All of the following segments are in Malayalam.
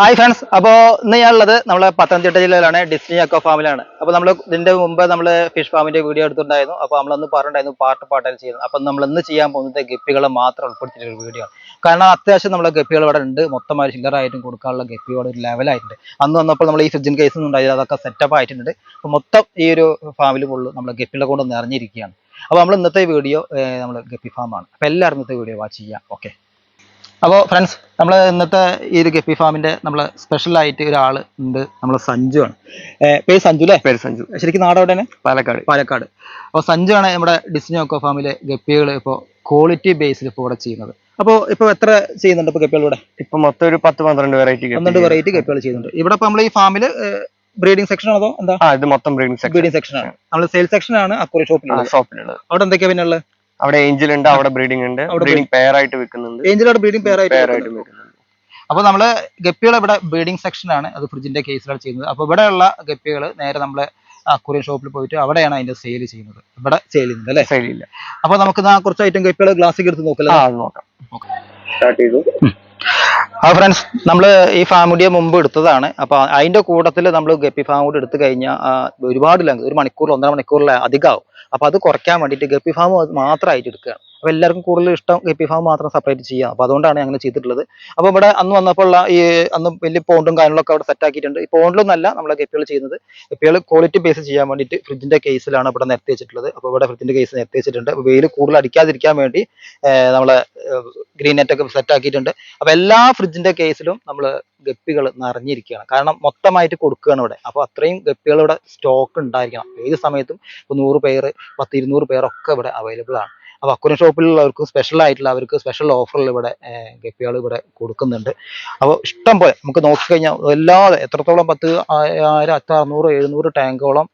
ഹായ് ഫ്രണ്ട്സ് അപ്പോൾ ഇന്ന് ഞാനുള്ളത് നമ്മളെ പത്തനംതിട്ട ജില്ലയിലാണ് ഡിസ്നി അക്കോ ഫാമിലാണ് അപ്പോൾ നമ്മൾ ഇതിന്റെ മുമ്പ് നമ്മൾ ഫിഷ് ഫാമിന്റെ വീഡിയോ എടുത്തിട്ടുണ്ടായിരുന്നു. അപ്പോൾ നമ്മളൊന്ന് പറഞ്ഞിട്ടുണ്ടായിരുന്നു പാർട്ട് പാർട്ടായി ചെയ്യുന്നത്. അപ്പോൾ നമ്മൾ ഇന്ന് ചെയ്യാൻ പോകുന്നത് ഗപ്പികളെ മാത്രം ഉൾപ്പെടുത്തിയിട്ടുള്ള ഒരു വീഡിയോ ആണ്. കാരണം അത്യാവശ്യം നമ്മളെ ഗപ്പികൾ ഇവിടെ ഉണ്ട്. മൊത്തമായി ചില്ലറായിട്ടും കൊടുക്കാനുള്ള ഗപ്പികൾ ഒരു ലെവലായിട്ടുണ്ട് അന്ന് വന്നപ്പോൾ നമ്മൾ ഈ ഫ്രിഡ്ജിൻ കേസ് ഉണ്ടായത് അതൊക്കെ സെറ്റപ്പ് ആയിട്ടുണ്ട്. അപ്പോൾ മൊത്തം ഈ ഒരു ഫാമിൽ ഫുള്ള് നമ്മളെ ഗപ്പികളെ കൊണ്ട് നിറഞ്ഞിരിക്കുകയാണ്. അപ്പോൾ നമ്മൾ ഇന്നത്തെ വീഡിയോ നമ്മൾ ഗപ്പി ഫാമാണ് അപ്പോൾ എല്ലാവരും ഇന്നത്തെ വീഡിയോ വാച്ച് ചെയ്യാം ഓക്കെ അപ്പോൾ ഫ്രണ്ട്സ് നമ്മൾ ഇന്നത്തെ ഈ ഒരു ഗപ്പി ഫാമിന്റെ നമ്മൾ സ്പെഷ്യൽ ആയിട്ട് ഒരാൾ ഉണ്ട്. നമ്മൾ സഞ്ജു ആണ്. പേര് സഞ്ജു അല്ലേ? പേര് സഞ്ജു. ശരിക്കും നാട് എവിടെയാണ്? പാലക്കാട്. പാലക്കാട്. അപ്പോൾ സഞ്ജു ആണ് നമ്മുടെ ഡിസ്നി ഒക്കോ ഫാമിലെ ഗപ്പികൾ ഇപ്പോൾ ക്വാളിറ്റി ബേസിൽ ഇപ്പോൾ ഇവിടെ ചെയ്യുന്നത്. അപ്പോൾ ഇപ്പോൾ എത്ര ചെയ്യുന്നുണ്ട് ഇപ്പോൾ ഗപ്പികൾ ഇവിടെ? ഇപ്പൊ മൊത്തം ഒരു പത്ത് പന്ത്രണ്ട് വെറൈറ്റി പന്ത്രണ്ട് വെറൈറ്റി ഗപ്പികൾ ചെയ്യുന്നുണ്ട്. ഇവിടെ ഇപ്പോൾ നമ്മൾ ഈ ഫാമിൽ ബ്രീഡിംഗ് സെക്ഷൻ ആണോ എന്താ? ആ ഇത് മൊത്തം ബ്രീഡിംഗ് സെക്ഷൻ ബ്രീഡിംഗ് സെക്ഷൻ ആണ്. നമ്മൾ സെയിൽ സെക്ഷൻ ആണ് അക്വറി ഷോപ്പിലുള്ളത്. ഷോപ്പിലുള്ളത്. അവിടെ എന്തൊക്കെയാ പിന്നെ ഉള്ളത്? അവിടെ ഏഞ്ചൽ ഉണ്ട് അവിടെ ബ്രീഡിംഗ് ഉണ്ട് ബ്രീഡിംഗ് പെയർ ആയിട്ട് വിൽക്കുന്നുണ്ട് അവിടെ ബ്രീഡിംഗ് പെയർ ആയിട്ട് പെയർ ആയിട്ട് വെക്കുന്നുണ്ട്. വിൽക്കുന്നുണ്ട് അപ്പോൾ നമ്മൾ ഗപ്പികൾ ഇവിടെ ബ്രീഡിംഗ് സെക്ഷനാണ് ആണ് അത് ഫ്രിഡ്ജിന്റെ കേസിലാണ് ചെയ്യുന്നത്. അപ്പോൾ ഇവിടെയുള്ള ഗപ്പികൾ നേരെ നമ്മളെ അക്വറിയം ഷോപ്പിൽ പോയിട്ട് അവിടെയാണ് അതിന്റെ സെയിൽ ചെയ്യുന്നത്. ഇവിടെ സെയിൽ ചെയ്യുന്നത് അല്ലേ? സെയിൽ ഇല്ല അപ്പോൾ നമുക്ക് കുറച്ച് ഐറ്റം ഗപ്പികൾ ഗ്ലാസ്സിൽ എടുത്ത് നോക്കല്ലോ ആ നോക്കാം. നോക്കാം സ്റ്റാർട്ട് ചെയ്തു. ആ ഫ്രണ്ട്സ് നമ്മൾ ഈ ഫാമിഡിയെ മുമ്പ് എടുത്തതാണ്. അപ്പോൾ അതിന്റെ കൂട്ടത്തിൽ നമ്മൾ ഗപ്പി ഫാം കൂടി എടുത്തു കഴിഞ്ഞാൽ ഒരുപാട് ലെങ്ത് ഒരു മണിക്കൂർ ഒന്നര മണിക്കൂറിൽ അധികമാവും അപ്പൊ അത് കുറയ്ക്കാൻ വേണ്ടിയിട്ട് ഗപ്പി ഫാം മാത്രമായിട്ട് എടുക്കുകയാണ്. അപ്പൊ എല്ലാവർക്കും കൂടുതൽ ഇഷ്ടം ഗപ്പി ഫാം മാത്രം സെപ്പറേറ്റ് ചെയ്യാം. അപ്പൊ അതുകൊണ്ടാണ് അങ്ങനെ ചെയ്തിട്ടുള്ളത്. അപ്പൊ ഇവിടെ അന്ന് വന്നപ്പോൾ ഉള്ള ഈ അന്ന് വലിയ പോണ്ടും കാര്യങ്ങളൊക്കെ അവിടെ സെറ്റ് ആക്കിയിട്ടുണ്ട്. ഈ പോണ്ടിലൊന്നല്ല നമ്മളെ ഗപ്പികൾ ചെയ്യുന്നത്. ഗപ്പികൾ ക്വാളിറ്റി ബേസ് ചെയ്യാൻ വേണ്ടിയിട്ട് ഫ്രിഡ്ജിന്റെ കേസിലാണ് ഇവിടെ നിരത്തി വെച്ചിട്ടുള്ളത്. അപ്പൊ ഇവിടെ ഫ്രിഡ്ജിന്റെ കേസ് നിരത്തി വെച്ചിട്ടുണ്ട്. വെയിൽ കൂടുതൽ അടിക്കാതിരിക്കാൻ വേണ്ടി നമ്മളെ ഗ്രീൻ നെറ്റ് ഒക്കെ സെറ്റ് ആക്കിയിട്ടുണ്ട്. അപ്പൊ എല്ലാ ഫ്രിഡ്ജിന്റെ കേസിലും നമ്മൾ ഗപ്പികൾ നിറഞ്ഞിരിക്കുകയാണ്. കാരണം മൊത്തമായിട്ട് കൊടുക്കുകയാണ് ഇവിടെ. അപ്പോൾ അത്രയും ഗപ്പികൾ ഇവിടെ സ്റ്റോക്ക് ഉണ്ടായിരിക്കണം. ഏത് സമയത്തും ഇപ്പൊ നൂറ് പേർ പത്ത് ഇരുന്നൂറ് പേരൊക്കെ ഇവിടെ അവൈലബിൾ ആണ്. അപ്പൊ അക്കുരം ഷോപ്പിലുള്ളവർക്ക് സ്പെഷ്യൽ ആയിട്ടുള്ള അവർക്ക് സ്പെഷ്യൽ ഓഫറിൽ ഇവിടെ ഗപ്പികൾ ഇവിടെ കൊടുക്കുന്നുണ്ട്. അപ്പോൾ ഇഷ്ടം പോലെ നമുക്ക് നോക്കിക്കഴിഞ്ഞാൽ എല്ലാതെ എത്രത്തോളം പത്ത് ആയിരം അത്ര അറുന്നൂറ് എഴുന്നൂറ് ടാങ്കോളം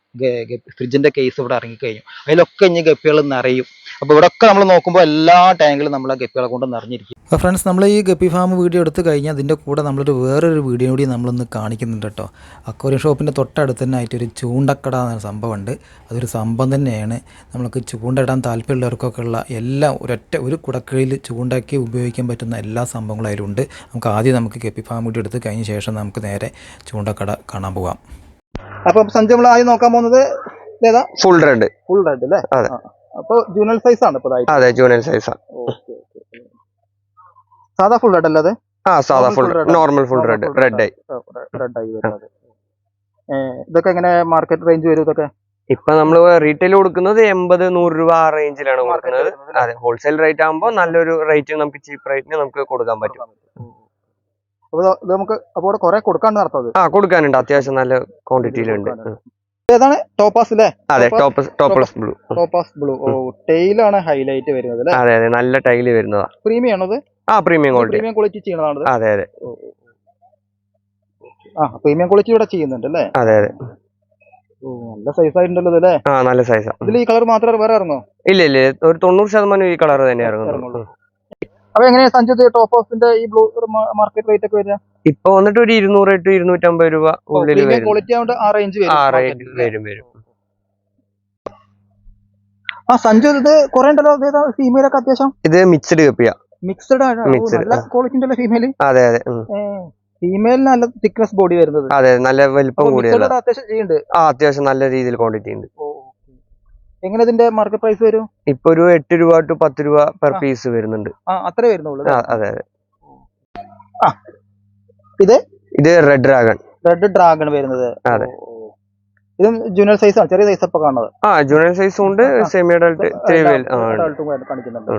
ഫ്രിഡ്ജിന്റെ കേസ് ഇവിടെ ഇറങ്ങിക്കഴിഞ്ഞു. അതിലൊക്കെ ഇനി ഗപ്പികൾ നിറയും. അപ്പോൾ ഇവിടെയൊക്കെ നമ്മൾ നോക്കുമ്പോൾ എല്ലാ ടാങ്കിലും നമ്മൾ ആ ഗപ്പികളെ കൊണ്ട് നിറഞ്ഞിരിക്കും. അപ്പോൾ ഫ്രണ്ട്സ് നമ്മൾ ഈ ഗപ്പി ഫാം വീഡിയോ എടുത്ത് കഴിഞ്ഞാൽ അതിന്റെ കൂടെ നമ്മളൊരു വേറൊരു വീഡിയോ കൂടി നമ്മളൊന്ന് കാണിക്കുന്നുണ്ട് കേട്ടോ അക്വറിയം ഷോപ്പിന്റെ തൊട്ടടുത്ത് തന്നെ ആയിട്ട് ഒരു ചൂണ്ടക്കട എന്ന സംഭവമുണ്ട്. അതൊരു സംഭവം തന്നെയാണ്. നമ്മൾക്ക് ചൂണ്ടയിടാൻ താല്പര്യമുള്ളവർക്കൊക്കെ ഉള്ള എല്ലാ ഒരൊറ്റ ഒരു കുടക്കീഴിൽ ചൂണ്ടാക്കി ഉപയോഗിക്കാൻ പറ്റുന്ന എല്ലാ സംഭവങ്ങളും അതിലുണ്ട്. നമുക്ക് ആദ്യം നമുക്ക് ഗപ്പി ഫാം വീഡിയോ എടുത്ത് കഴിഞ്ഞ ശേഷം നമുക്ക് നേരെ ചൂണ്ടക്കട കാണാൻ പോകാം. അപ്പൊ സഞ്ജയ് നമ്മൾ ആദ്യം നോക്കാൻ പോകുന്നത് ഏതാ ഫുൾ റെഡ് ഫുൾ റെഡ് അല്ലേ? അതെ. അപ്പൊ ജൂനൽ സൈസ് ആണ് ഇപ്പൊ ഇതായിട്ട്. അതെ ജൂനിയർ സൈസാ സാധാ ഫുൾ റെഡ് അല്ലേ ആ സാധാ full normal full red red ആയി. റെഡ് ആയി വരുന്നത്. ഇതൊക്കെ എങ്ങനെ മാർക്കറ്റ് റേഞ്ച് വരും ഇതൊക്കെ? ഇപ്പൊ നമ്മൾ റീറ്റെയിൽ കൊടുക്കുന്നത് എൺപത് നൂറ് രൂപ ആ റേഞ്ചിലാണ് കൊടുക്കുന്നത്. അതെ ഹോൾസെയിൽ റേറ്റ് ആകുമ്പോൾ നല്ലൊരു റേറ്റ് നമുക്ക് ചീപ്പ് റേറ്റിന് നമുക്ക് കൊടുക്കാൻ പറ്റും. നമുക്ക് അപ്പോൾ കുറെ കൊടുക്കാണ്ട് നടത്തത് ആ കൊടുക്കാനുണ്ട്. അത്യാവശ്യം നല്ല ക്വാണ്ടിറ്റിയിലുണ്ട്. ഏതാണ്? ടോപ്പാസ് അല്ലേ അതെ topaz top topaz blue topaz blue ഓ ടെയിലാണ് ഹൈലൈറ്റ് വരുന്നത് അല്ലേ അതെ അതെ നല്ല ടൈൽ വരുന്നതാ. പ്രീമിയം ആണത്? ആ പ്രീമിയം ക്വാളിറ്റി പ്രീമിയം ക്വാളിറ്റി ചെയ്യണതാണത് അതെ അതെ. ആ പ്രീമിയം ക്വാളിറ്റി ഇവിടെ ചെയ്യുന്നുണ്ട് അല്ലേ അതെ അതെ. നല്ല സൈസ് ആയിട്ടുണ്ടല്ലോ അല്ലേ ആ നല്ല സൈസ് ഇതിൽ ഈ കളർ മാത്രമേ വേറെ ഇറങ്ങോ ഇല്ല ഇല്ല ഒരു തൊണ്ണൂറ് ശതമാനം ഈ കളർ തന്നെ. ഇറങ്ങുന്നുള്ളൂ അപ്പൊ എങ്ങനെയാ സഞ്ജിത് ഓഫിന്റെ ഈ ബ്ലൂ മാർക്കറ്റ് റേറ്റ് ഒക്കെ വരിക? ഇപ്പൊ വന്നിട്ട് ഒരു ഇരുന്നൂറ് ടു ഇരുന്നൂറ്റമ്പത് രൂപ ഉള്ളിൽ വരും. വരും ആ സഞ്ജു ഇത് കുറെ ഉണ്ടല്ലോ ഫീമെയിൽ ഒക്കെ അത്യാവശ്യം? ഇത് മിക്സ്ഡ് കപ്പിയാ. മിക്സ്ഡ് നല്ല ക്വാളിറ്റി ഉണ്ടല്ലോ ഫീമെയിൽ അതെ അതെ ഫീമെയിൽ നല്ല തിക്നെസ് ബോഡി വരുന്നത്. അതെ നല്ല വലിപ്പം കൂടിയത്. അത്യാവശ്യം ചെയ്യുന്നുണ്ട്. ആ അത്യാവശ്യം നല്ല രീതിയിൽ ക്വാണ്ടിറ്റി ഉണ്ട്. എങ്ങനെ ഇതിന്റെ മാർക്കറ്റ് പ്രൈസ് വരും? ഇപ്പൊ ഒരു എട്ട് രൂപ ടു പത്ത് രൂപ പെർ. പീസ് വരുന്നുണ്ട്. അത്രേ വരുന്നുള്ളൂ അതെ അതെ. ഇത്? ഇത് റെഡ് ഡ്രാഗൺ റെഡ് ഡ്രാഗൺ വരുന്നത്. അതെ. ഇതും ജൂനിയർ സൈസ് ആണ്. ചെറിയ സൈസ് ഒക്കെ കാണുന്നത്. ആ ജൂനിയർ സൈസും ഉണ്ട്. സെമി അഡൾട്ട് ത്രീ വീൽ കാണിക്കുന്നുണ്ട്.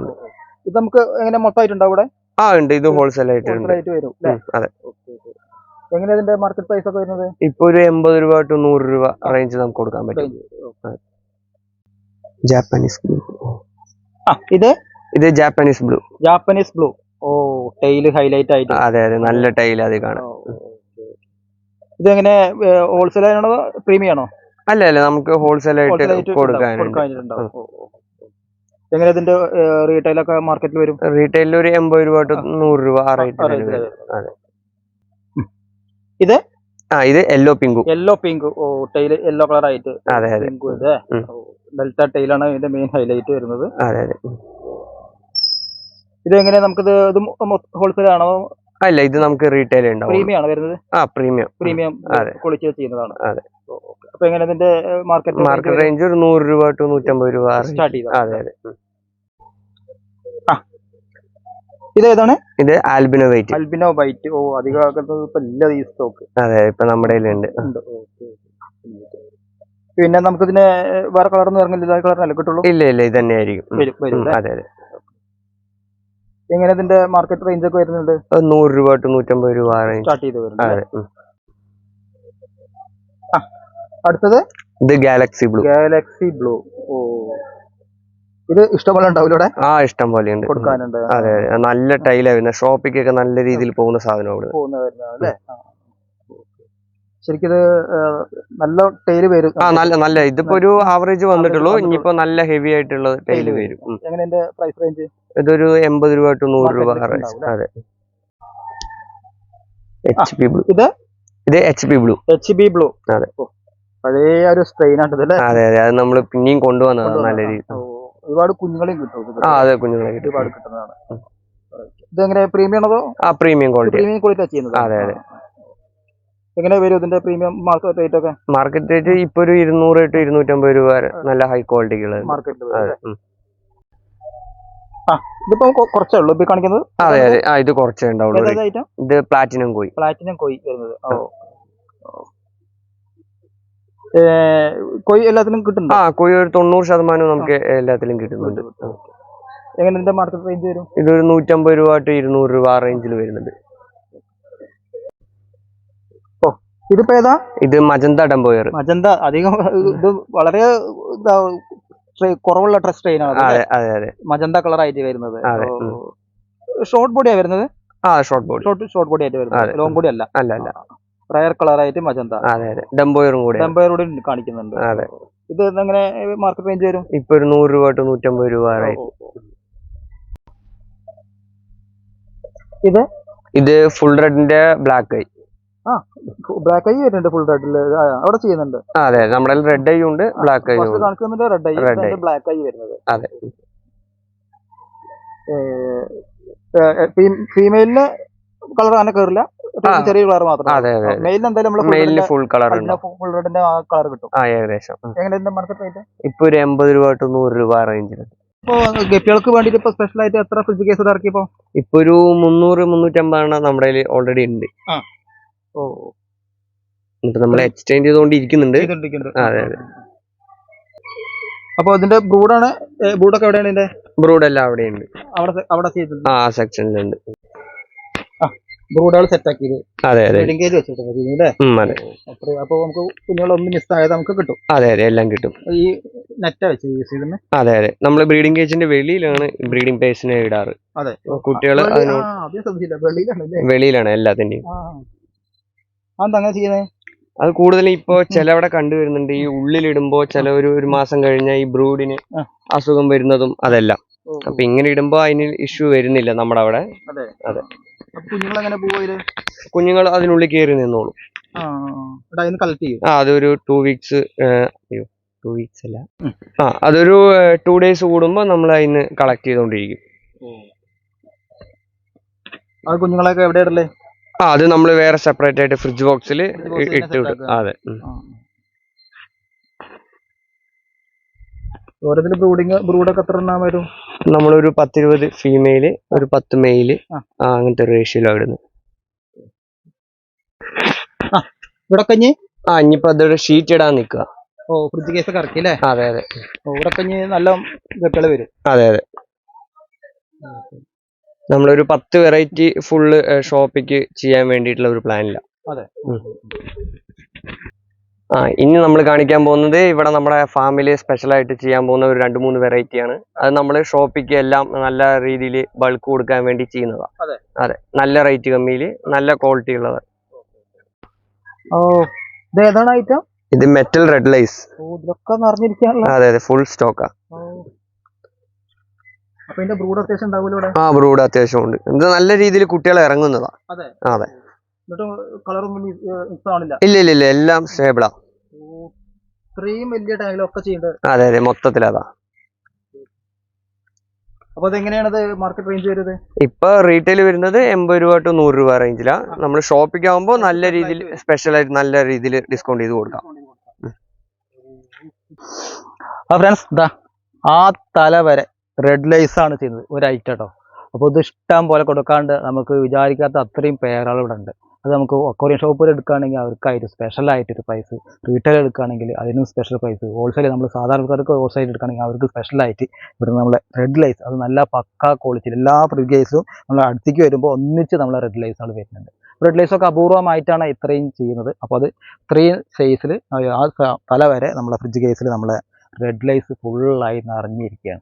ഇത് നമുക്ക് എങ്ങനെ മൊത്തമായിട്ടുണ്ടോ ഇവിടെ ആ ഉണ്ട്. ഇത് ഹോൾസെയിൽ ആയിട്ട് വരും അതെ. എങ്ങനെ ഇതിന്റെ മാർക്കറ്റ് പ്രൈസ് ഒക്കെ വരുന്നത്? ഇപ്പൊ ഒരു എൺപത് രൂപ ടു നൂറ് രൂപ റേഞ്ച് നമുക്ക് കൊടുക്കാൻ പറ്റും. ജാപ്പനീസ് ബ്ലൂ ഇത്? ഇത് ജാപ്പനീസ് ബ്ലൂ ജാപ്പനീസ് ബ്ലൂ ഓ ടെയിൽ ഹൈലൈറ്റ് ആയിട്ട്. അതെ അതെ നല്ല ടൈൽ അത് കാണാം. ഇത് എങ്ങനെ ഹോൾസെയിൽ ആണോ പ്രീമിയം ആണോ? അല്ല അല്ല നമുക്ക് ഹോൾസെയിൽ ആയിട്ട് കൊടുക്കാനുണ്ട്. എങ്ങനെ ഇതിന്റെ റീറ്റെയിൽ ഒക്കെ മാർക്കറ്റിൽ വരും? റീറ്റെയിലിൽ ഒരു എൺപത് രൂപ തൊട്ട് നൂറ് രൂപ ആ റേറ്റ്. ഇത്? ആ ഇത് യെല്ലോ പിങ്കു യെല്ലോ പിങ്ക് ഓ ടെയിൽ യെല്ലോ കളർ ആയിട്ട് അതെ അതെ. പിങ്ക് ഇത്. ഡെൽറ്റ ടൈലാണ് ഇതിന്റെ മെയിൻ ഹൈലൈറ്റ് വരുന്നത്. അതെ അതെ. ഇത് എങ്ങനെ നമുക്കിത് ഇത് ഹോൾസെയിൽ ആണോ? അല്ല ഇത് നമുക്ക് റീറ്റെയിൽ ഉണ്ടാവും പ്രീമിയം ആണ് വരുന്നത്? ആ പ്രീമിയം പ്രീമിയം. ക്വാളിറ്റി ചെയ്യുന്നതാണ്. അതെ. അപ്പൊ എങ്ങനെ ഇതിന്റെ മാർക്കറ്റ് മാർക്കറ്റ് റേഞ്ച് ഒരു നൂറ് രൂപ ടു നൂറ്റമ്പത് രൂപ സ്റ്റാർട്ട് ചെയ്തു? അതെ അതെ. ഇത് ഏതാണ്? ഇത് ആൽബിനോ വൈറ്റ് അൽബിനോ ബൈറ്റ് ഓ അധികം ആക്കുന്നത് ഇപ്പൊ ഇല്ല ഈ സ്റ്റോക്ക് അതെ ഇപ്പൊ നമ്മുടെ ഉണ്ട്. പിന്നെ നമുക്ക് ഇതിന് വേറെ കളറൊന്നും ഇറങ്ങില്ല കളർ കളറിനല്ല കിട്ടുള്ളൂ? ഇല്ല ഇല്ല. ഇത് തന്നെ ആയിരിക്കും ഉം. വരും വരും ഉം, അല്ലേ? അതെ അതെ. എങ്ങനെ ഇതിന്റെ മാർക്കറ്റ് റേഞ്ച് ഒക്കെ വരുന്നുണ്ട്? നൂറ് രൂപ ടു നൂറ്റമ്പത് രൂപ സ്റ്റാർട്ട് ചെയ്ത് വരുന്നത്. അടുത്തത്? ഇത് ഗാലക്സി ബ്ലൂ ഗാലക്സി ബ്ലൂ ഓ. ഇത് ഇഷ്ടംപോലെ ഉണ്ടാവില്ല ഇവിടെ ആ ഇഷ്ടം പോലെ ഉണ്ട്. കൊടുക്കാനുണ്ട്. അതെ അതെ. നല്ല ടൈലാ വരുന്നത്. ഷോപ്പിക്കൊക്കെ നല്ല രീതിയിൽ പോകുന്ന സാധനം അവിടെ പോകുന്ന വരുന്നത് അല്ലേ? ശരിക്കും നല്ല ടൈൽ വരും. ആ നല്ല നല്ല ഇതിപ്പോ ഒരു ആവറേജ് വന്നിട്ടുള്ളൂ. ഇനിയിപ്പോ നല്ല ഹെവി ആയിട്ടുള്ള ടൈൽ വരും. ഉം. എങ്ങനെ എന്റെ പ്രൈസ് റേഞ്ച് ഇതൊരു എൺപത് രൂപ ടു നൂറ് രൂപ അതെ. എച്ച് പി ബ്ലൂ ഇത്? ഇത് H P blue H B blue അതെ. പഴയ ഒരു സ്ട്രെയിൻ ഇതല്ലേ അതെ അതെ അത് നമ്മൾ പിന്നെയും കൊണ്ടുവന്നതാണ് നല്ല രീതി ഓ, ഒരുപാട് കുഞ്ഞുങ്ങളെയും കിട്ടും ഇത്. ആ അതെ കുഞ്ഞുങ്ങളെ കിട്ടും. ഒരുപാട് കിട്ടുന്നതാണ്. ഇത് എങ്ങനെ പ്രീമിയം ആണോ ആ പ്രീമിയം ക്വാളിറ്റി പ്രീമിയം ക്വാളിറ്റി ചെയ്യുന്നത്. അതെ, അതെ. എങ്ങനെ വരും ഇതിന്റെ പ്രീമിയം മാർക്കറ്റ് റേറ്റ് ഒക്കെ? മാർക്കറ്റ് റേറ്റ് ഇപ്പൊ ഒരു ഇരുന്നൂറ് ടു ഇരുന്നൂറ്റമ്പത് രൂപ വരെ നല്ല ഹൈ ക്വാളിറ്റിക്ക് ഉള്ളത് മാർക്കറ്റിൽ. ഇതിപ്പോ കുറച്ചേ ഉള്ളൂ. ഇപ്പൊ ഈ കാണിക്കുന്നത് അതെ അതെ. ആ ഇത് കുറച്ചേ ഉണ്ടാവുള്ളൂ. ഇത് പ്ലാറ്റിനം കോയി പ്ലാറ്റിനം കോയി വരുന്നത്. ഓ. കൊയ് എല്ലാത്തിനും കിട്ടുന്നുണ്ടോ? ആ കോയി ഒരു തൊണ്ണൂറ് ശതമാനം നമുക്ക് എല്ലാത്തിലും കിട്ടുന്നുണ്ട്. എങ്ങനെ മാർക്കറ്റ് റേഞ്ച് വരും? ഇതൊരു നൂറ്റമ്പത് രൂപ ടു ഇരുന്നൂറ് രൂപ റേഞ്ചിൽ വരുന്നുണ്ട്. ഇതിപ്പോ ഏതാ? ഇത് മജന്ത ഡംബോയർ. മജന്ത അധികം ഇത് വളരെ കുറവുള്ള ഡ്രസ് ട്രെയിൻ ആണ്. മജന്ത കളർ ആയിട്ട് വരുന്നത്. ഷോർട്ട് ബോഡിയാ വരുന്നത്? ആ short body short short body ആയിട്ട് വരുന്നത്. ലോങ് ബോഡി അല്ല. അല്ല അല്ല. റയർ കളർ ആയിട്ട് മജന്ത. അതെ അതെ. ഡംബോയറും കൂടി. ഡംബോയർ കൂടി കാണിക്കുന്നുണ്ട്. അതെ. ഇത് എങ്ങനെ മാർക്കറ്റ് റേഞ്ച് വരും? ഇപ്പൊ ഒരു നൂറ് രൂപ ടു നൂറ്റമ്പത് രൂപ ഇത്? ഇത് ഫുൾ റെഡിന്റെ ബ്ലാക്ക് ഐ ബ്ലാക്ക് ഐ വരുന്നുണ്ട് ഫുൾ റെഡിൽ അവിടെ ചെയ്യുന്നുണ്ട്. അതെ നമ്മുടെ റെഡ് ഐ ഉണ്ട് ബ്ലാക്ക് ഐ ഫസ്റ്റ് ഉണ്ട്. കാണിക്കുന്നത് റെഡ് ഐ ഉണ്ട് ബ്ലാക്ക് ഐ വരുന്നത്. അതെ. ഫീമെയിലിന് കളർ അങ്ങനെ കയറില്ല ചെറിയ കളർ മാത്രം മെയിലിന് എന്തായാലും ഫുൾ കളർ ഫുൾ റെഡിന്റെ ആ കളർ കിട്ടും. ആ ഏകദേശം. മാർക്കറ്റ് റേറ്റ് ഇപ്പൊ ഒരു എൺപത് രൂപ ടു നൂറ് രൂപ റേഞ്ചിൽ ഇപ്പോ ഗപ്പികൾക്ക് വേണ്ടിട്ട് ഇപ്പൊ സ്പെഷ്യൽ ആയിട്ട് എത്ര ഫ്രിഡ്ജ് കേസ് ഇറക്കിയപ്പോ? ഇപ്പൊ ഒരു മുന്നൂറ് മുന്നൂറ്റമ്പതെണ്ണം നമ്മുടെ ഓൾറെഡി ഉണ്ട്. എന്നിട്ട് നമ്മൾ എക്സ്ചേഞ്ച് ചെയ്തുകൊണ്ടിരിക്കുന്നുണ്ട്. അതെ, അതെ. അപ്പൊ ഇതിന്റെ ബ്രൂഡാണ് ബ്രൂഡൊക്കെ എവിടെയാണ് ഇതിന്റെ? ബ്രൂഡ് എല്ലാം അവിടെ ഉണ്ട്. അവിടെ ചെയ്തിട്ടുണ്ട് ആ സെക്ഷനിലുണ്ട് ബ്രൂഡുകൾ സെറ്റ് ആക്കിയത് അതെ അതെ. ബ്രീഡിംഗ് കേജ് വെച്ചിട്ടുണ്ട് അപ്പൊ നമുക്ക് കുഞ്ഞുങ്ങളൊന്നും മിസ് ആയത് നമുക്ക് കിട്ടും. അതെ അതെ എല്ലാം കിട്ടും. ഈ നെറ്റ വെച്ച് യൂസ് ചെയ്തിന് അതെ അതെ. നമ്മൾ ബ്രീഡിംഗ് കേജിന്റെ വെളിയിലാണ് ബ്രീഡിംഗ് പേഴ്സിനെ ഇടാറ്. അതെ. കുട്ടികൾ വെളിയിലാണ് എല്ലാത്തിന്റെയും. അതെന്താ അങ്ങനെ ചെയ്യുന്നത് അത് കൂടുതലും ഇപ്പോ ചിലവിടെ കണ്ടുവരുന്നുണ്ട്. ഈ ഉള്ളിലിടുമ്പോ ചില ഒരു ഒരു മാസം കഴിഞ്ഞ ഈ ബ്രൂഡിന് അസുഖം വരുന്നതും അതെല്ലാം. അപ്പൊ ഇങ്ങനെ ഇടുമ്പോ അതിന് ഇഷ്യൂ വരുന്നില്ല നമ്മുടെ അവിടെ അതെ. കുഞ്ഞുങ്ങൾ അതിനുള്ളിൽ കയറി നിന്നോളും. ആ അതൊരു ടു വീക്സ് അയ്യോ ടു വീക്സ് അല്ല. ആ അതൊരു ടു ഡേയ്സ് കൂടുമ്പോ നമ്മൾ അതിന് കളക്ട് ചെയ്തോണ്ടിരിക്കും. കുഞ്ഞുങ്ങളൊക്കെ എവിടെ ഇടല്ലേ ആ അത് നമ്മൾ വേറെ സെപ്പറേറ്റ് ആയിട്ട് ഫ്രിഡ്ജ് ബോക്സിൽ ഇട്ട് വിടും. അതെ. ഉം. ഓരോന്നിന് ബ്രൂഡിങ് ബ്രൂഡൊക്കെ എത്ര എണ്ണം വരും? നമ്മളൊരു പത്തിരുപത് ഫീമെയിൽ ഒരു പത്ത് മെയിൽ ആ. ഒരു അങ്ങനത്തെ റേഷ്യോയിലാണ് ഇടുന്നത്. ഇവിടെ കഞ്ഞി ആ ഇനിയിപ്പോ അതൊരു ഷീറ്റ് ഇടാൻ നിക്കുക ഓ ഫ്രിഡ്ജ് കേസ് ഒക്കെ ഇറക്കി അല്ലേ അതെ. അതെ ഇവിടെ കഞ്ഞി നല്ല വെക്കൾ വരും. അതെ അതെ. നമ്മളൊരു പത്ത് വെറൈറ്റി ഫുള്ള് ഷോപ്പിക്ക് ചെയ്യാൻ വേണ്ടിയിട്ടുള്ള ഒരു പ്ലാനില്ല ആ ഇനി നമ്മൾ കാണിക്കാൻ പോകുന്നത് ഇവിടെ നമ്മുടെ ഫാമിലി സ്പെഷ്യലായിട്ട് ചെയ്യാൻ പോകുന്ന ഒരു രണ്ട് മൂന്ന് വെറൈറ്റി ആണ്. അത് നമ്മൾ ഷോപ്പിക്ക് എല്ലാം നല്ല രീതിയിൽ ബൾക്ക് കൊടുക്കാൻ വേണ്ടി ചെയ്യുന്നതാണ് അതെ. നല്ല റേറ്റ് കമ്മിയിൽ നല്ല ക്വാളിറ്റി ഉള്ളത്. ഇത് മെറ്റൽ റെഡ് ലൈസ് അതെ അതെ. ഫുൾ സ്റ്റോക്കാ ബ്രൂഡ് അത്യാവശ്യം ഉണ്ടാവില്ല ഇവിടെ? ആ ബ്രൂഡ് അത്യാവശ്യം ഉണ്ട്. ഇത് നല്ല രീതിയിൽ കുട്ടികൾ ഇറങ്ങുന്നതാ. അതെ? ഇല്ല ഇല്ല ഇല്ല. എല്ലാം സ്റ്റേബിളാ ഇത്രയും വലിയ ടാങ്കിലൊക്കെ ചെയ്യേണ്ടത് അതെ അതെ. മൊത്തത്തിൽ അതാ. അപ്പൊ മാർക്കറ്റ് റേഞ്ച് വരുന്നത്? ഇപ്പൊ റീറ്റെയിൽ വരുന്നത് എൺപത് രൂപ ടു നൂറ് രൂപ റേഞ്ചിലാ നമ്മൾ ഷോപ്പിംഗ് ആകുമ്പോൾ നല്ല രീതിയിൽ സ്പെഷ്യൽ ആയിട്ട് നല്ല രീതിയിൽ ഡിസ്കൗണ്ട് ചെയ്ത് കൊടുക്കാം. ഫ്രണ്ട്സ് ഇതാ ആ തല വരെ റെഡ് ലൈസ് ആണ് ചെയ്യുന്നത്. ഒരു ഐറ്റം കേട്ടോ അപ്പോൾ ഇത് ഇഷ്ടം പോലെ കൊടുക്കാണ്ട് നമുക്ക് വിചാരിക്കാത്ത അത്രയും പേരുകൾ ഇവിടെ ഉണ്ട് അത് നമുക്ക് അക്വറിയം ഷോപ്പിൽ എടുക്കുകയാണെങ്കിൽ അവർക്കായിട്ട് സ്പെഷ്യൽ ആയിട്ടൊരു പ്രൈസ് റീറ്റെയിൽ എടുക്കുകയാണെങ്കിൽ അതിനും സ്പെഷ്യൽ പ്രൈസ് ഹോൾസെയിൽ നമ്മൾ സാധാരണക്കാർക്ക് ഹോൾസെയിൽ എടുക്കുകയാണെങ്കിൽ അവർക്ക് സ്പെഷ്യൽ ആയിട്ട് ഇവിടെ നമ്മളെ റെഡ് ലൈസ് അത് നല്ല പക്കാ ക്വാളിറ്റി എല്ലാ ഫ്രിഗേസും നമ്മൾ അടുത്തേക്ക് വരുമ്പോൾ ഒന്നിച്ച് നമ്മളെ റെഡ് ലൈസുകൾ വരുന്നുണ്ട് റെഡ് ലൈസ് ഒക്കെ അപൂർവമായിട്ടാണ് ഇത്രയും ചെയ്യുന്നത്. അപ്പോൾ അത് ഇത്രയും സൈസിൽ ആ തല വരെ നമ്മളെ ഫ്രിഡ്ജ് കേസിൽ നമ്മളെ റെഡ് ലൈസ് ഫുള്ളായി നിറഞ്ഞിരിക്കുകയാണ്.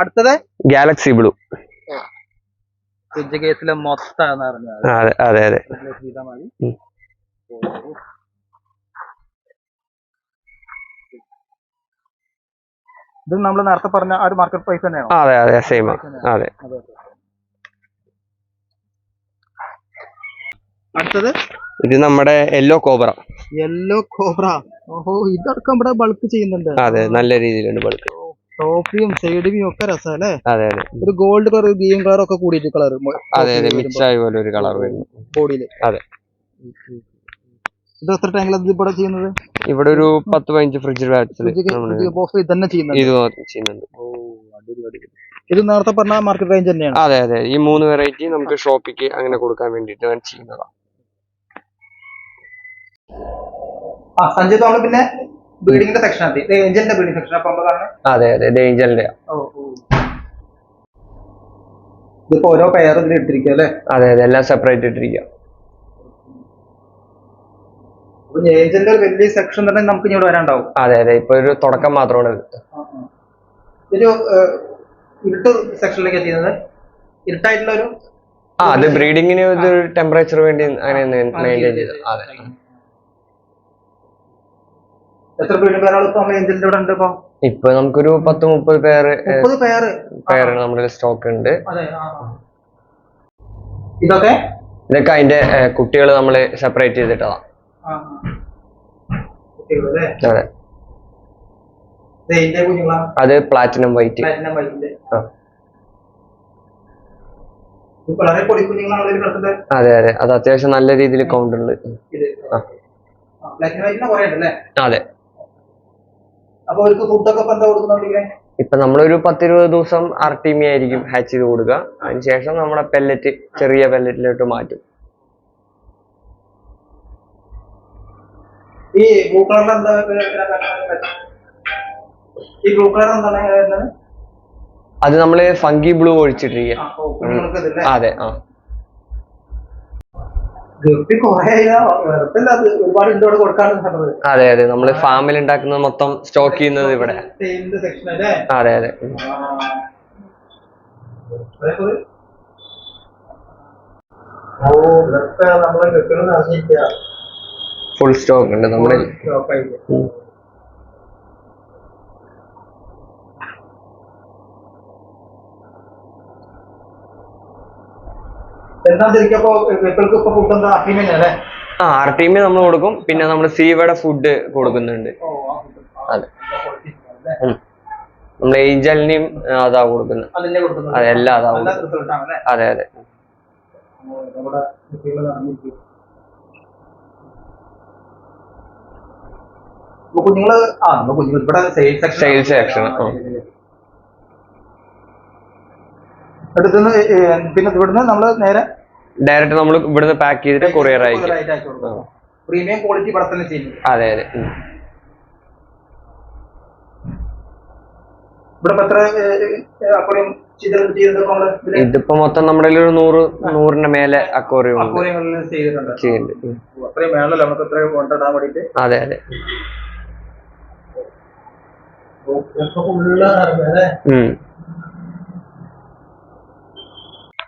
അടുത്തത്? ഗാലക്സി ബ്ലൂ കേസിലെ മൊത്തം അതെ. അതെ അതെ. ഇത് നമ്മൾ നേരത്തെ പറഞ്ഞ ആ ഒരു മാർക്കറ്റ് പ്രൈസ് തന്നെയാണ്? അതെ അതെ സെയിം അതെ. അടുത്തത്? ഇത് നമ്മുടെ യെല്ലോ കോബ്ര യെല്ലോ കോബ്ര ഓഹോ ഇതടക്കം ഇവിടെ ബൾക്ക് ചെയ്യുന്നുണ്ട്. അതെ നല്ല രീതിയിലുണ്ട് ബൾക്ക് ടോപ്പിയും സൈഡിയും ഒക്കെ രസം അല്ലേ അതെ അതെ. ഒരു ഗോൾഡ് കളർ ഗ്രീൻ കളർ ഒക്കെ കൂടിയിട്ട് കളർ അതെ അതെ മിക്സ് ആയ പോലെ ഒരു കളർ വരുന്നു. ബോഡിയിൽ അതെ. ഇത് എത്ര ടാങ്കിൽ ഇവിടെ ചെയ്യുന്നത്? ഇവിടെ ഒരു പത്ത് പതിനഞ്ച് ഫ്രിഡ്ജ് ബോക്സ് ഇത് തന്നെ ചെയ്യുന്നുണ്ട്. ഇത് ചെയ്യുന്നുണ്ട്. ഇത് നേരത്തെ പറഞ്ഞ മാർക്കറ്റ് റേഞ്ച് തന്നെയാണ്. അതെ അതെ. ഈ മൂന്ന് വെറൈറ്റി നമുക്ക് ഷോപ്പിക്ക് അങ്ങനെ കൊടുക്കാൻ വേണ്ടിട്ട് വേണ്ടിയിട്ട് ചെയ്യുന്നതാണ് ആ സഞ്ജയ് നമ്മൾ പിന്നെ ബീഡിങ്ങിന്റെ സെക്ഷൻ ബീഡിംഗ് സെക്ഷൻ അപ്പൊ അതെ അതെ ഓ ഇതിപ്പോ ഓരോ പെയർ ഇതിൽ ഇട്ടിരിക്കുക അല്ലേ? അതെ അതെ എല്ലാം സെപ്പറേറ്റ് ഇട്ടിരിക്കുക ഒരു വലിയ സെക്ഷൻ തന്നെ നമുക്ക് ഇങ്ങോട്ട് വരാണ്ടാവും അതെ അതെ ഇപ്പൊ ഒരു തുടക്കം മാത്രമാണ് ഇത് ഒരു ഏഹ്, ഇരുട്ട് സെക്ഷനിലേക്ക് ഇരുട്ടായിട്ടുള്ള ഒരു ആ അത് ബ്രീഡിങ്ങിന് ഇത് ടെമ്പറേച്ചർ വേണ്ടി അങ്ങനെ മെയിന്റെയിൻ അതെ. എത്ര പേരാൾ ഇപ്പൊ നമ്മുടെ ഏജന്റിന്റെ ഇവിടെ ഉണ്ട് ഇപ്പൊ? ഇപ്പൊ നമുക്കൊരു പത്ത് മുപ്പത് പേര് മുപ്പത് പേരാണ് നമ്മുടെ സ്റ്റോക്ക് ഉണ്ട്. ഇതൊക്കെ? ഇതൊക്കെ അതിന്റെ കുട്ടികൾ നമ്മൾ സെപ്പറേറ്റ് ചെയ്തിട്ടതാ. അതെ. അത് പ്ലാറ്റിനം വൈറ്റ് അതെ അതെ. അത് അത്യാവശ്യം നല്ല രീതിയിൽ കൗണ്ട് ഉണ്ട്. അതെ. അപ്പൊ അവർക്ക് ഫുഡൊക്കെ ഇപ്പൊ എന്താ കൊടുക്കുന്നുണ്ടെങ്കിൽ ഇപ്പൊ നമ്മളൊരു പത്തിരുപത് ദിവസം ആർട്ടിമി ആയിരിക്കും ഹാച്ച് ചെയ്ത് കൊടുക്കുക. അതിനുശേഷം നമ്മുടെ പെല്ലറ്റ് ചെറിയ പെല്ലറ്റിലോട്ട് മാറ്റും. ഈ ബ്ലൂ കളറിൽ എന്താ ഈ ബ്ലൂ കളർ എന്താണ്? വരുന്നത് അത് നമ്മൾ ഫങ്കി ബ്ലൂ ഒഴിച്ചിട്ടിരിക്കുക. അതെ ആ. അത് അതെ അതെ. നമ്മൾ ഫാമിൽ ഉണ്ടാക്കുന്നത് മൊത്തം സ്റ്റോക്ക് ചെയ്യുന്നത് ഇവിടെ. സെയിലിന്റെ സെക്ഷൻ അല്ലേ? അതെ അതെ. ഫുൾ സ്റ്റോക്ക് ഉണ്ട് നമ്മുടെ ഇപ്പൊ ഫുഡ് എന്താ അല്ലേ? ആ ആർ നമ്മൾ കൊടുക്കും. പിന്നെ നമ്മൾ സീവയുടെ ഫുഡ് കൊടുക്കുന്നുണ്ട്. അതെ. ഉം. നമ്മൾ ഏഞ്ചലിനെയും അതാ കൊടുക്കുന്നത്. അതെ, എല്ലാം അതാ അതെ അതെ. നമ്മുടെ കുഞ്ഞുങ്ങൾ ആ കുഞ്ഞുങ്ങൾ ഇവിടെ സെക്ഷൻ അടുത്തുനിന്ന് പിന്നെ ഇവിടുന്ന് നമ്മൾ നേരെ ഡയറക്റ്റ് നമ്മൾ ഇവിടുന്ന് പാക്ക് ചെയ്തിട്ട് കൊറിയർ അയക്കും പ്രീമിയം ക്വാളിറ്റി ഇവിടെ തന്നെ ചെയ്യുന്നത്. അതെ അതെ. ഇതിപ്പോ മൊത്തം നമ്മുടെ ഒരു നൂറ് നൂറിന്റെ മേലെ അക്വറിയം ചെയ്യുന്നുണ്ട് അതെ അതെ. ഉം.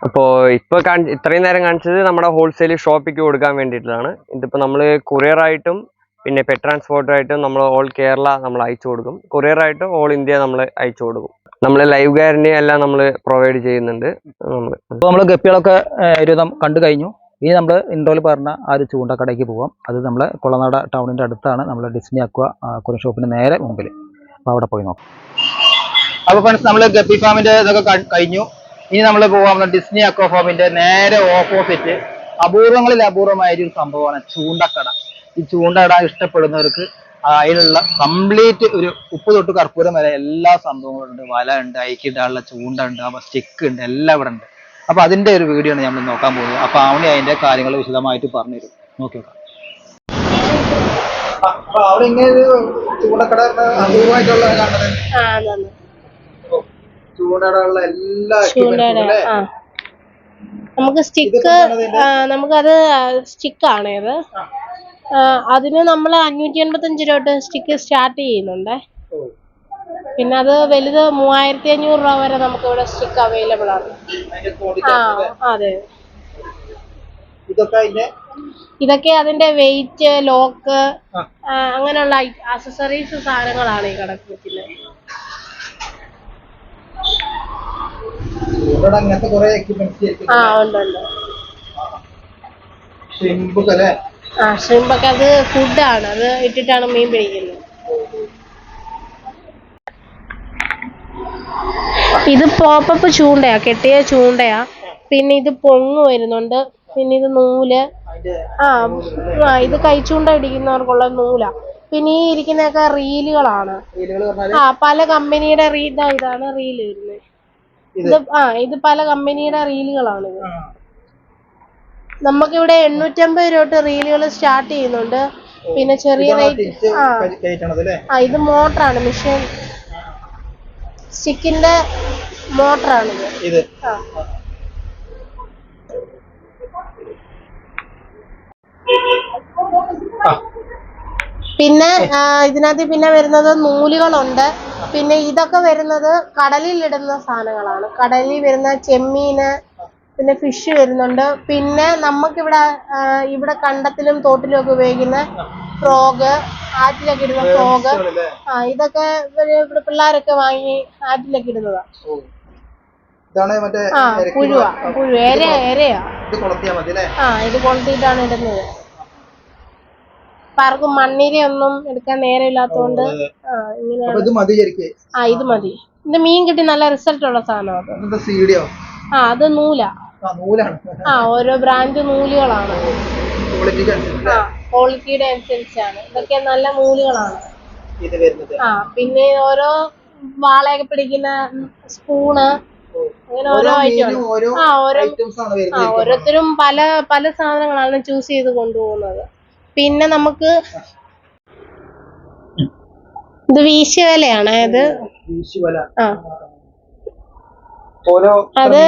അപ്പോ ഇപ്പോൾ കാണി- ഇത്രയും നേരം കാണിച്ചത് നമ്മുടെ ഹോൾസെയിൽ ഷോപ്പിക്ക് കൊടുക്കാൻ വേണ്ടിയിട്ടുള്ളതാണ്. ഇതിപ്പോൾ നമ്മൾ കൊറിയർ ആയിട്ടും പിന്നെ പെറ്റ് ട്രാൻസ്പോർട്ട് ആയിട്ടും നമ്മൾ ഓൾ കേരള നമ്മൾ അയച്ചു കൊടുക്കും. കൊറിയർ ആയിട്ട് ഓൾ ഇന്ത്യ നമ്മൾ അയച്ചു കൊടുക്കും. നമ്മൾ ലൈവ് ഗ്യാരണ്ടി എല്ലാം നമ്മൾ പ്രൊവൈഡ് ചെയ്യുന്നുണ്ട്. നമ്മൾ അപ്പോൾ നമ്മൾ ഗപ്പികളൊക്കെ ഒരുവിധം കണ്ടു കഴിഞ്ഞു. ഇനി നമ്മൾ ഇൻഡോയിൽ പറഞ്ഞ ആ ഒരു ചൂണ്ടക്കടയ്ക്ക് പോവാം. അത് നമ്മൾ കൊളനാട ടൗണിന്റെ അടുത്താണ്. നമ്മൾ ഡിസ്നി അക്വ കുറെ ഷോപ്പിന് നേരെ മുമ്പിൽ അപ്പോൾ അവിടെ പോയി നോക്കാം. അപ്പോൾ ഫ്രണ്ട്സ് നമ്മൾ ഗപ്പി ഫാമിന്റെ ഇതൊക്കെ കഴിഞ്ഞു. ഇനി നമ്മൾ പോവാൻ ഡിസ്നി അക്വഫോമിന്റെ നേരെ ഓപ്പോസിറ്റ് അപൂർവങ്ങളിൽ അപൂർവമായ ഒരു സംഭവമാണ് ചൂണ്ടക്കട. ഈ ചൂണ്ടക്കട ഇഷ്ടപ്പെടുന്നവർക്ക് അതിനുള്ള കംപ്ലീറ്റ് ഒരു ഉപ്പ് തൊട്ട് കർപ്പൂരം വരെ എല്ലാ സംഭവങ്ങളും ഉണ്ട്. വല ഉണ്ട് ഐക്കിടാനുള്ള ചൂണ്ട ഉണ്ട് അപ്പൊ സ്റ്റിക്ക് ഉണ്ട് എല്ലാം ഇവിടെ ഉണ്ട്. അപ്പൊ അതിന്റെ ഒരു വീഡിയോ ആണ് നമ്മൾ നോക്കാൻ പോകുന്നത്. അപ്പൊ അവണി അതിന്റെ കാര്യങ്ങൾ വിശദമായിട്ട് പറഞ്ഞു തരും നോക്കി. നോക്കാം അവിടെ ഇങ്ങനെ ചൂണ്ടക്കട അപൂർവമായിട്ടുള്ള കാണുന്നത്? ആ എല്ലാ നമുക്ക് സ്റ്റിക്ക് നമുക്കത് സ്റ്റിക്കാണ് ഇത്. അതിന് നമ്മൾ അഞ്ഞൂറ്റി എൺപത്തഞ്ച് രൂപ തൊട്ട് സ്റ്റിക്ക് സ്റ്റാർട്ട് ചെയ്യുന്നുണ്ട്. പിന്നെ അത് വലുത് മൂവായിരത്തി അഞ്ഞൂറ് രൂപ വരെ നമുക്ക് ഇവിടെ സ്റ്റിക്ക് അവൈലബിൾ ആണ്. ആ അതെ. ഇതൊക്കെ അതിന്റെ വെയിറ്റ് ലോക്ക്. അങ്ങനെയുള്ള അക്സസറീസ് സാധനങ്ങളാണ് ഈ കടക്ക് ചൂണ്ടയുടെ അങ്ങനത്തെ കുറെ എക്യുപ്മെന്റ്സ് ആ ഉണ്ട് ഉണ്ട്. ഷിമ്പൊക്കെ അല്ലേ? ആ ഷ്രിമ്പൊക്കെ അത് ഫുഡാണ് അത് ഇട്ടിട്ടാണ് മീൻ പിടിക്കുന്നത്. ഇത് പോപ്പപ്പ് ചൂണ്ടയാ കെട്ടിയ ചൂണ്ടയാ. പിന്നെ ഇത് പൊങ്ങ് വരുന്നുണ്ട്. പിന്നെ ഇത് നൂൽ. ആ ഇത് ഇത് കൈച്ചൂണ്ട ഇടിക്കുന്നവർക്കുള്ള നൂലാ. പിന്നെ ഈ ഇരിക്കുന്നതൊക്കെ റീലുകളാണ് ആ പല കമ്പനിയുടെ റീ ഇതാ ഇതാണ് റീൽ വരുന്നത് ഇത്. ആ ഇത് പല കമ്പനിയുടെ റീലുകളാണ് ഇത് ഇവിടെ നമുക്കിവിടെ എണ്ണൂറ്റമ്പത് രൂപ തൊട്ട് റീലുകൾ സ്റ്റാർട്ട് ചെയ്യുന്നുണ്ട്. പിന്നെ ചെറിയ റേറ്റ്. ആ. ഇത് മോട്ടറാണ് മെഷീൻ സ്റ്റിക്കിന്റെ മോട്ടറാണ് ഇത്. ആ. പിന്നെ ഇതിനകത്ത് പിന്നെ വരുന്നത് നൂലുകളുണ്ട്. പിന്നെ ഇതൊക്കെ വരുന്നത് കടലിൽ ഇടുന്ന സാധനങ്ങളാണ്. കടലിൽ വരുന്ന ചെമ്മീന് പിന്നെ ഫിഷ് വരുന്നുണ്ട്. പിന്നെ നമുക്കിവിടെ ഇവിടെ കണ്ടത്തിലും തോട്ടിലും ഒക്കെ ഉപയോഗിക്കുന്ന ഫ്രോഗ് ആറ്റിലൊക്കെ ഇടുന്ന ഫ്രോഗ് ആ ഇതൊക്കെ ഇവിടെ പിള്ളേരൊക്കെ വാങ്ങി ആറ്റിലൊക്കെ ഇടുന്നതാ. ഇതാണ് മറ്റേ ആ പുഴുവാ പുഴു എരയാ എരയാ ആ ഇത് കൊളുത്തിയിട്ടാണ് ഇടുന്നത്. അപ്പൊ ആർക്കും മണ്ണിരയൊന്നും എടുക്കാൻ നേരമില്ലാത്തോണ്ട് ആ ഇങ്ങനെയാണ് ഇത് മതി ശരിക്ക്? ആ ഇത് മതി. ഇത് മീൻ കിട്ടി നല്ല റിസൾട്ട് ഉള്ള സാധനമാണ് ഇതെന്താ സീഡിയോ? ആ അത് നൂലാ. ആ നൂലാണ്. ആ ഓരോ ബ്രാൻഡ് നൂലുകളാണ്. ക്വാളിറ്റിക്ക് അനുസരിച്ച് ആ ക്വാളിറ്റിയുടെ അനുസരിച്ചാണ്. ഇതൊക്കെ നല്ല നൂലുകളാണ്. ഇത് വരുന്നത്. ആ പിന്നെ ഓരോ വാളയൊക്കെ പിടിക്കുന്ന സ്പൂണ്. അങ്ങനെ ഓരോ ഓരോ ഐറ്റം ഓരോ ആ ഓരോ ഐറ്റംസ് ആണ് ആ വരുന്നത് ഓരോരുത്തരും പല പല സാധനങ്ങളാണ് ചൂസ് ചെയ്ത് കൊണ്ടുപോകുന്നത്. പിന്നെ നമുക്ക് ഇത് വീശുവലയാണ് ഇത് ആ. അത്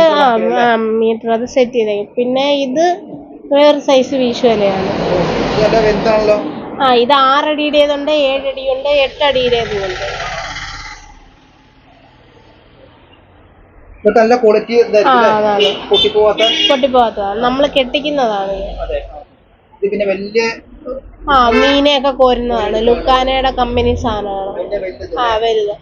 മീറ്റർ അത് സെറ്റ് ചെയ്തേക്കും പിന്നെ ഇത് വേറെ സൈസ് വീശുവലയാണ്. ആ ഇത് ആറടിയുടേതുണ്ട് ഏഴടിയുണ്ട് എട്ടടിയുടേതുണ്ട് നല്ല ക്വാളിറ്റി പൊട്ടിപ്പോവാത്ത? നമ്മൾ കെട്ടിക്കുന്നതാണ്. ഇത് പിന്നെ വലിയ ആ മീനെയൊക്കെ കോരുന്നതാണ്. ലുക്കാനയുടെ കമ്പനി സാധനമാണ്. ആ വലുത്.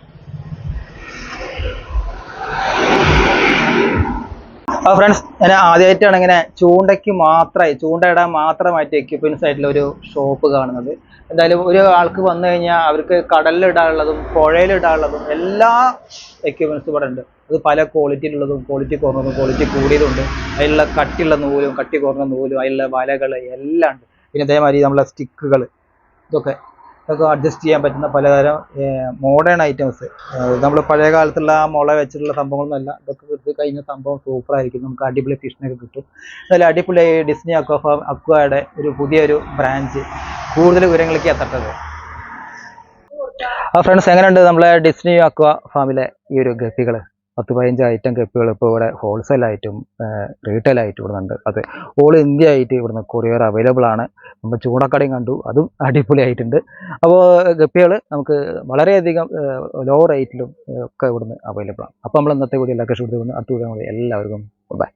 ആ ഫ്രണ്ട്സ് ഞാൻ ആദ്യമായിട്ടാണ് ഇങ്ങനെ ചൂണ്ടയ്ക്ക് മാത്രമായി ചൂണ്ടയിടാൻ മാത്രമായിട്ട് എക്യുപ്മെന്റ്സ് ആയിട്ടുള്ള ഒരു ഷോപ്പ് കാണുന്നത്. എന്തായാലും ഒരു ആൾക്ക് വന്നു കഴിഞ്ഞാൽ അവർക്ക് കടലിലിടാനുള്ളതും പുഴയിലിടാനുള്ളതും എല്ലാ എക്യുപ്മെന്റ്സും ഇവിടെ ഉണ്ട്. അത് പല ക്വാളിറ്റിയിലുള്ളതും ക്വാളിറ്റി കുറഞ്ഞതും ക്വാളിറ്റി കൂടിയതുണ്ട് അതിലുള്ള കട്ടിയുള്ള നൂലും കട്ടി കുറഞ്ഞ നൂലും അതിലുള്ള വലകൾ എല്ലാം ഉണ്ട്. പിന്നെ അതേമാതിരി നമ്മളെ സ്റ്റിക്കുകൾ ഇതൊക്കെ ഇതൊക്കെ അഡ്ജസ്റ്റ് ചെയ്യാൻ പറ്റുന്ന പലതരം മോഡേൺ ഐറ്റംസ് നമ്മൾ പഴയ കാലത്തുള്ള ആ മുള വെച്ചിട്ടുള്ള സംഭവങ്ങളൊന്നുമല്ല. ഇതൊക്കെ എടുത്ത് കഴിഞ്ഞ സംഭവം സൂപ്പറായിരിക്കും നമുക്ക് അടിപൊളി ഫിഷിനൊക്കെ കിട്ടും. നല്ല അടിപൊളി ഡിസ്നി അക്വ ഫാം അക്വയുടെ ഒരു പുതിയൊരു ബ്രാഞ്ച് കൂടുതൽ വിവരങ്ങളിലേക്ക് എത്തട്ടത് ആ ഫ്രണ്ട്സ് എങ്ങനെയുണ്ട് നമ്മളെ ഡിസ്നി അക്വ ഫാമിലെ ഈ ഒരു ഗപ്പികൾ പത്ത് പതിനഞ്ച് ഐറ്റം കപ്പുകൾ ഇപ്പോൾ ഇവിടെ ആയിട്ടും ഇവിടെ ഉണ്ട് അത് ഓൾ ഇന്ത്യ ആയിട്ട് ഇവിടുന്ന് കൊറിയർ അവൈലബിൾ ആണ്. നമ്മൾ ചൂടക്കടയും കണ്ടു. അതും അടിപൊളിയായിട്ടുണ്ട്. അപ്പോൾ ഗപ്പികൾ നമുക്ക് വളരെയധികം ലോ റേറ്റിലും ഒക്കെ ഇവിടുന്ന് അവൈലബിൾ ആണ്. അപ്പോൾ നമ്മൾ ഇന്നത്തെ വീഡിയോ എല്ലാവർക്കും കൊടുത്തു അടുത്ത വീഡിയോ എല്ലാവർക്കും ബൈ